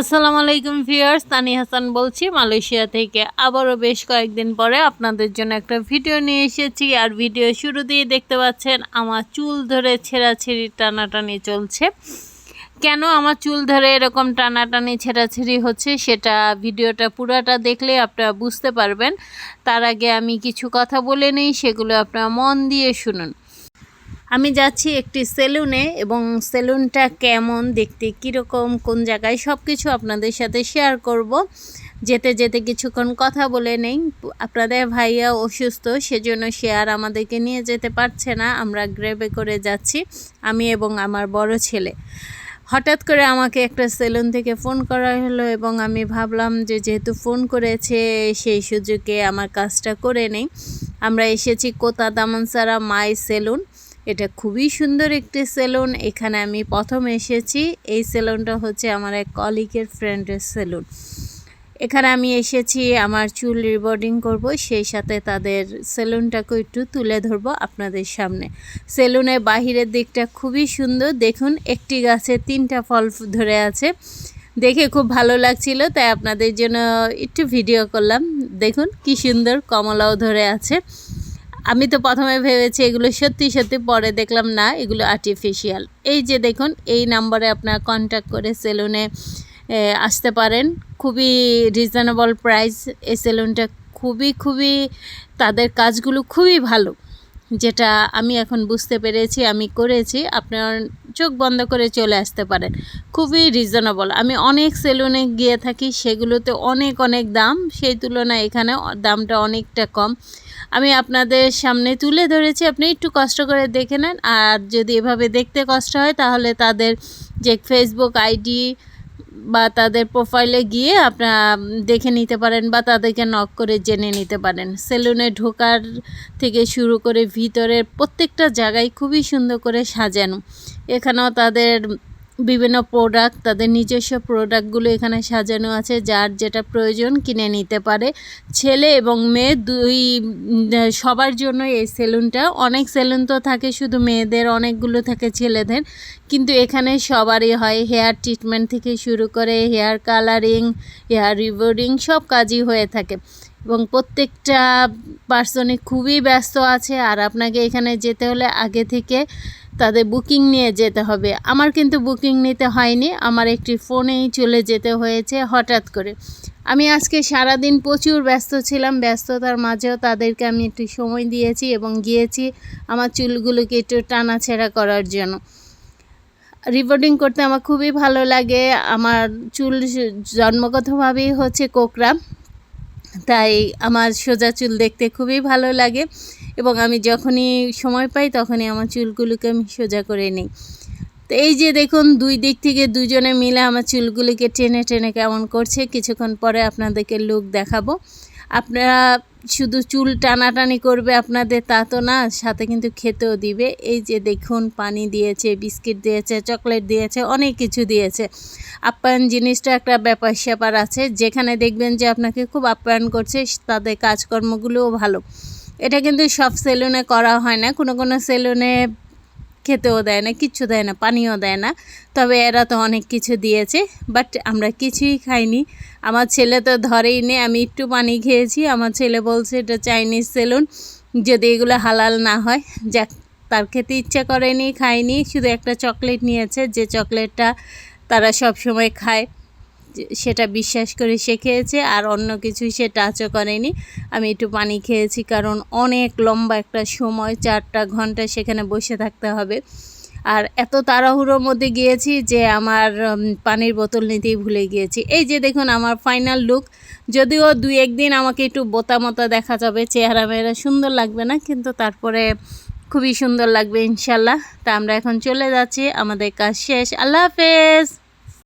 আসসালামু আলাইকুম ভিউয়ার্স, তানি হাসান বলছি। মালয়েশিয়া থেকে আবারও বেশ কয়েকদিন পরে আপনাদের জন্য একটা ভিডিও নিয়ে এসেছি। আর ভিডিও শুরু দিয়ে দেখতে পাচ্ছেন, আমার চুল ধরে ছেঁড়াছেড়ি টানাটানি চলছে। কেন আমার চুল ধরে এরকম টানাটানি ছেঁড়াছেড়ি হচ্ছে সেটা ভিডিওটা পুরাটা দেখলে আপনারা বুঝতে পারবেন। তার আগে আমি কিছু কথা বলে নেই, সেগুলো আপনারা মন দিয়ে শুনুন। আমি যাচ্ছি একটি সেলুনে এবং সেলুনটা কেমন, দেখতে কীরকম, কোন জায়গায় সব কিছু আপনাদের সাথে শেয়ার করব। যেতে যেতে কিছুক্ষণ কথা বলে নেই। আপনাদের ভাইয়া অসুস্থ, সেজন্য শেয়ার আমাদেরকে নিয়ে যেতে পারছে না। আমরা গ্রেবে করে যাচ্ছি, আমি এবং আমার বড় ছেলে। হঠাৎ করে আমাকে একটা সেলুন থেকে ফোন করা হলো এবং আমি ভাবলাম যে যেহেতু ফোন করেছে, সেই সুযোগে আমার কাজটা করে নেই। আমরা এসেছি কোতা দামানসারা মাই সেলুন। এটা খুবই সুন্দর একটি সেলুন। এখানে আমি প্রথম এসেছি। এই সেলুনটা হচ্ছে আমার এক কলিগের ফ্রেন্ডের সেলুন। এখানে আমি এসেছি, আমার চুল রিবোর্ডিং করব, সেই সাথে তাদের সেলুনটাকে একটু তুলে ধরবো আপনাদের সামনে। সেলুনের বাহিরের দিকটা খুবই সুন্দর। দেখুন, একটি গাছে তিনটা ফল ধরে আছে। দেখে খুব ভালো লাগছিল, তাই আপনাদের জন্য একটু ভিডিও করলাম। দেখুন, কি সুন্দর কমলাও ধরে আছে। আমি তো প্রথমে ভেবেছি এগুলো সত্যি সত্যি পরে দেখলাম না, এগুলো আর্টিফিশিয়াল এই যে দেখুন, এই নাম্বারে আপনার কন্ট্যাক্ট করে সেলুনে আসতে পারেন। খুবই রিজনেবল প্রাইস এই সেলুনটা খুবই খুবই, তাদের কাজগুলো খুবই ভালো। যেটা আমি এখন বুঝতে পেরেছি, আমি করেছি। আপনার চোখ বন্ধ করে চলে আসতে পারেন। খুবই রিজনেবল আমি অনেক সেলুনে গিয়ে থাকি, সেগুলোতে অনেক অনেক দাম। সেই তুলনায় এখানে দামটা অনেকটা কম। আমি আপনাদের সামনে তুলে ধরেছি, আপনি একটু কষ্ট করে দেখে নেন। আর যদি এভাবে দেখতে কষ্ট হয়, তাহলে তাদের যে ফেসবুক আইডি বা তাদের প্রোফাইলে গিয়ে আপনারা দেখে নিতে পারেন বা তাদেরকে নক করে জেনে নিতে পারেন। সেলুনে ঢোকার থেকে শুরু করে ভিতরের প্রত্যেকটা জায়গায় খুবই সুন্দর করে সাজানো। এখানেও তাদের বিভিন্ন প্রোডাক্ট তাদের নিজস্ব প্রোডাক্টগুলো এখানে সাজানো আছে, যার যেটা প্রয়োজন কিনে নিতে পারে। ছেলে এবং মেয়ে দুই, সবার জন্য এই সেলুনটা অনেক সেলুন তো থাকে শুধু মেয়েদের, অনেকগুলো থাকে ছেলেদের, কিন্তু এখানে সবারই হয়। হেয়ার ট্রিটমেন্ট থেকে শুরু করে হেয়ার কালারিং হেয়ার রিবোর্ডিং সব কাজই হয়ে থাকে। এবং প্রত্যেকটা পার্সনে খুবই ব্যস্ত আছে আর আপনাকে এখানে যেতে হলে আগে থেকে তাদের বুকিং নিয়ে যেতে হবে। আমার কিন্তু বুকিং নিতে হয়নি, আমার একটি ফোনেই চলে যেতে হয়েছে হঠাৎ করে। আমি আজকে সারা দিন প্রচুর ব্যস্ত ছিলাম, ব্যস্ততার মাঝেও তাদেরকে আমি একটু সময় দিয়েছি এবং গিয়েছি আমার চুলগুলোকে একটু টানাছেড়া করার জন্য। রিবোর্ডিং করতে আমার খুবই ভালো লাগে, আমার চুল জন্মগতভাবেই হচ্ছে কোকরা তাই আমার সোজা চুল দেখতে খুবই ভালো লাগে এবং আমি যখনই সময় পাই তখনই আমার চুলগুলোকে আমি সোজা করে নিই। তো এই যে দেখুন, দুই দিক থেকে দুজনে মিলে আমার চুলগুলিকে টেনে টেনে কেমন করছে, কিছুক্ষণ পরে আপনাদেরকে লুক দেখাবো। আপনারা শুধু চুল টানাটানি করবে আপনাদের তা তো না, সাথে কিন্তু খেতেও দিবে। এই যে দেখুন, পানি দিয়েছে, বিস্কিট দিয়েছে, চকলেট দিয়েছে, অনেক কিছু দিয়েছে। আপ্যায়ন জিনিসটা একটা ব্যাপার স্যাপার আছে, যেখানে দেখবেন যে আপনাকে খুব আপ্যায়ন করছে, তাদের কাজকর্মগুলোও ভালো। এটা কিন্তু সব সেলুনে করা হয় না, কোনো কোনো সেলুনে খেতেও দেয় না, কিচ্ছু দেয় না, পানিও দেয় না। তবে এরা তো অনেক কিছু দিয়েছে বাট আমরা কিছুই খাইনি। আমার ছেলে তো ধরেই নে, আমি একটু পানি খেয়েছি। আমার ছেলে বলছে, এটা চাইনিজ সেলুন যদি এগুলো হালাল না হয়, যাক, তার খেতে ইচ্ছা করেনি, খায়নি। শুধু একটা চকলেট নিয়েছে, যে চকলেটটা তারা সব সময় খায়। সেটা বিশ্বাস করে সে খেয়েছে আর অন্য কিছুই সে টাচও করেনি। আমি একটু পানি খেয়েছি কারণ অনেক লম্বা একটা সময়, চারটা ঘণ্টা সেখানে বসে থাকতে হবে। আর এত তাড়াহুড়োর মধ্যে গিয়েছি যে আমার পানির বোতল নিতেই ভুলে গিয়েছি। এই যে দেখুন আমার ফাইনাল লুক যদিও দুই একদিন আমাকে একটু বোতা দেখা যাবে, চেহারা মেয়েরা সুন্দর লাগবে না, কিন্তু তারপরে খুবই সুন্দর লাগবে ইনশাল্লাহ। তা আমরা এখন চলে যাচ্ছি, আমাদের কাজ শেষ। আল্লাহ হাফেজ!